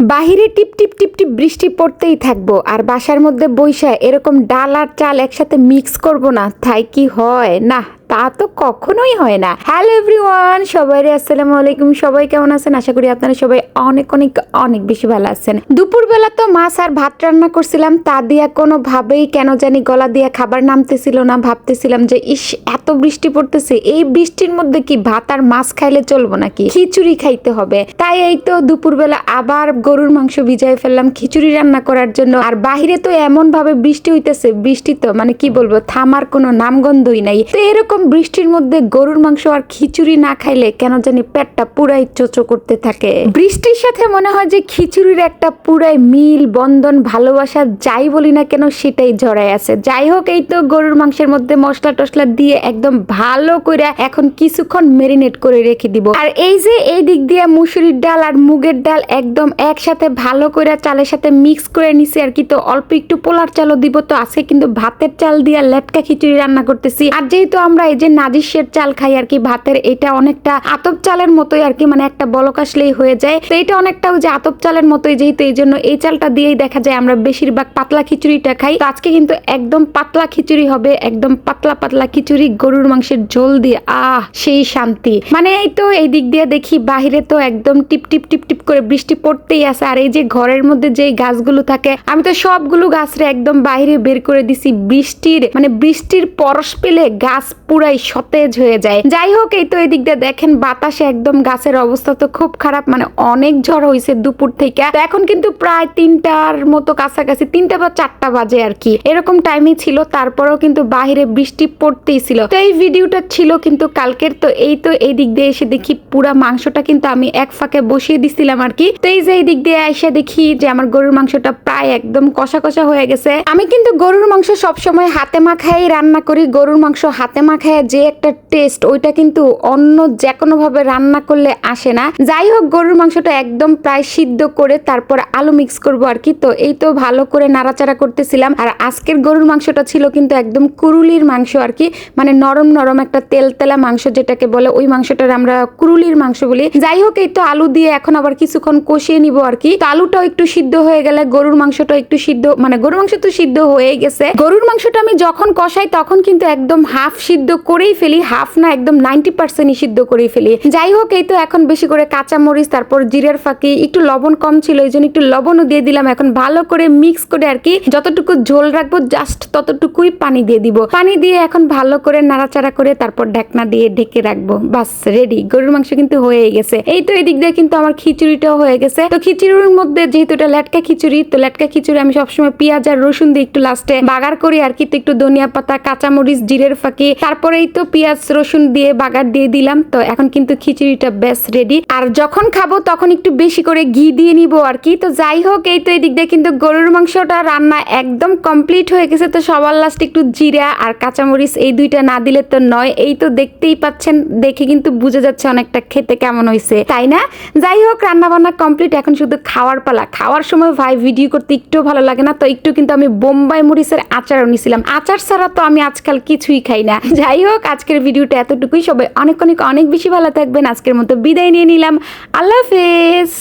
বাহিরে টিপ টিপ টিপ টিপ বৃষ্টি পড়তেই থাকব। আর বাসার মধ্যে বৈশা এরকম ডাল আর চাল একসাথে মিক্স করব না। তাই কি হয়? না তা তো কখনোই হয় না। হ্যালো এভরিওয়ান সবাই আসসালামু আলাইকুম। সবাই কেমন আছেন? আশা করি আপনারা সবাই অনেক অনেক অনেক বেশি ভালো আছেন। দুপুরবেলা তো মাছ আর ভাত রান্না করছিলাম। তা দিয়া কোনোভাবেই কেন জানি গলা দিয়া খাবার নামতেছিল না। ভাবতেছিলাম যে, ইস, এত বৃষ্টি পড়তেছে। এই বৃষ্টির মধ্যে কি ভাত আর মাছ খাইলে চলবো নাকি? খিচুড়ি খাইতে হবে। তাই এই তো দুপুরবেলা আবার গরুর মাংস ভিজাই ফেললাম খিচুড়ি রান্না করার জন্য। আর বাহিরে তো এমন ভাবে বৃষ্টি হইতেছে, বৃষ্টি তো মানে কি বলব, থামার কোনো নামগন্ধই নাই। তো এরকম বৃষ্টির মধ্যে গরুর মাংস আর খিচুড়ি না খাইলে কেন জানি পেটটা পুরাই চোচো করতে থাকে? বৃষ্টির সাথে মনে হয় যে খিচুড়ির একটা পুরাই মিল, বন্ধন, ভালোবাসা যাই বলি না কেন সেটাই জড়াই আছে। যাই হোক, এই তো গরুর মাংসের মধ্যে মশলা টসলা দিয়ে একদম ভালো করে এখন কিছুক্ষণ মেরিনেট করে রেখে দিব। আর এই যে এই দিক দিয়ে মুসুরির ডাল আর মুগের ডাল একদম একসাথে ভালো করে চালের সাথে মিক্স করে নিছি আর কি, তো অল্প একটু পোলার চালও দিব। তো আজকে কিন্তু ভাতের চাল দিয়ে লেটকা খিচুড়ি রান্না করতেছি। আর যেহেতু আমরা এই যে নাজিসের চাল খাই আর কি, ভাতের এটা অনেকটা আতপ চালের মতোই আর কি মানে একটা বলক আসলেই হয়ে যায়। তো এটা অনেকটা ওই যে আতপ চালের মতোই, যেহেতু এই জন্য এই চালটা দিয়েই দেখা যায় আমরা বেশিরভাগ পাতলা খিচুড়িটা খাই। তো আজকে কিন্তু একদম পাতলা খিচুড়ি হবে, একদম পাতলা পাতলা খিচুড়ি, গরুর মাংসের ঝোল দিয়ে, আহ, সেই শান্তি। মানে এই তো এই দিক দিয়ে দেখি বাহিরে তো একদম টিপ টিপ টিপ টিপ করে বৃষ্টি পড়তেই আছে। আর এই যে ঘরের মধ্যে যে গাছগুলো থাকে, আমি তো সবগুলো গাছরে একদম বাইরে বের করে দিছি বৃষ্টির মানে বৃষ্টির পরশ পেলে গাছ পুরাই সতেজ হয়ে যায়। যাই হোক, এই তো এই দিক দিয়ে দেখেন, বাতাসে একদম গাছের অবস্থা তো খুব খারাপ মানে অনেক ঝড় হয়েছে দুপুর থেকে। তো এখন কিন্তু প্রায় তিনটার মতো কাছাকাছি, তিনটা বা চারটা বাজে আর কি। এরকম টাইমই ছিল, তারপরেও কিন্তু বাহিরে বৃষ্টি পড়তেই ছিল। তো এই ভিডিওটা ছিল কিন্তু কালকের, তো এই তো এই দিক দিয়ে এসে দেখি পুরা মাংসটা কিন্তু আমি এক ফাঁকে বসিয়ে দিছিলাম আর কি। তো এই যে এই দিক দিয়ে এসে দেখি যে আমার গরুর মাংসটা প্রায় একদম কষা কষা হয়ে গেছে। আমি কিন্তু গরুর মাংস সবসময় হাতে মাখাই রান্না করি, গরুর মাংস হাতে মাখায় যে একটা টেস্ট ওইটা কিন্তু অন্য যে কোনো ভাবে রান্না করলে আসে না। যাই হোক, গরুর মাংসটা একদম প্রায় সিদ্ধ করে তারপর আলু মিক্স করব আর কি। তো এই তো ভালো করে নাড়াচাড়া করতেছিলাম। আর আজকের গরুর মাংসটা ছিল কিন্তু একদম কুরুলির মাংস আর কি। মানে নরম নরম একটা তেল তেলা মাংস যেটাকে বলে, ওই মাংসটার আমরা কুরুলির মাংস বলি। যাই হোক, এই তো আলু দিয়ে এখন আবার কিছুক্ষণ কষিয়ে নিব আর কি। তো আলুটাও একটু সিদ্ধ হয়ে গেলে গরুর মাংসটা একটু সিদ্ধ মানে গরুর মাংস তো সিদ্ধ হয়ে গেছে। গরুর মাংসটা আমি যখন কষাই তখন কিন্তু একদম হাফ সিদ্ধ করেই ফেলি হাফ না, একদম নাইনটি পার্সেন্টই সিদ্ধ করেই ফেলি। যাই হোক, এই তো এখন বেশি করে কাঁচা মরিচ তারপর জিরের ফাঁকি, একটু লবণ কম ছিল, এই জন্য একটু লবণও দিয়ে দিলাম। এখন ভালো করে মিক্স করে আর কি, যতটুকু ঝোল রাখব জাস্ট ততটুকুই পানি দিয়ে দিব। পানি দিয়ে এখন ভালো করে নাড়াচাড়া করে তারপর ঢাকনা দিয়ে ঢেকে রাখব। বাস রেডি গরুর মাংস কিন্তু হয়ে গেছে। এই তো এদিক দিয়ে কিন্তু আমার খিচুড়িটাও হয়ে গেছে। তো খিচুড়ির মধ্যে যেহেতু এটা লেটকা খিচুড়ি, তো লেটকা খিচুড়ি আমি সবসময় পেঁয়াজ আর রসুন দিয়ে একটু লাস্টে বাগার করি আর কি। একটু ধনিয়া পাতা, কাঁচামরিচ, জিরের ফাঁকি, তারপরে এই তো পেঁয়াজ, রসুন দিয়ে বাগার দিয়ে দিলাম। তো এখন কিন্তু খিচুড়িটা বেশ রেডি আর যখন খাব তখন একটু বেশি করে ঘি দিয়ে নিব আর কি। তো যাই হোক, এই তো এই দিক দিয়ে কিন্তু গরুর মাংসটা রান্না একদম কমপ্লিট হয়ে গেছে। তো সবার লাস্ট একটু জিরা আর কাঁচামরিচ এই দুইটা না দিলে তো নয়। এই তো দেখতেই পাচ্ছেন, দেখে কিন্তু বুঝে যাচ্ছে অনেকটা খেতে কেমন হয়েছে তাই না? যাই হোক রান্না বান্না কমপ্লিট এখন শুধু খাওয়ার পালা। খাওয়ার সময় ভাই ভিডিও করতে একটু ভালো লাগে না। তো একটু কিন্তু আমি বোম্বাই মরিচের আচারও নিছিলাম। আচার ছাড়া তো আমি আজকাল কিছুই খাই না। যাই হোক আজকের ভিডিওটা এতটুকুই। সবাই অনেক অনেক অনেক বেশি ভালো থাকবেন। আজকের মতো বিদায় নিয়ে নিলাম। আল্লাহ হাফেজ।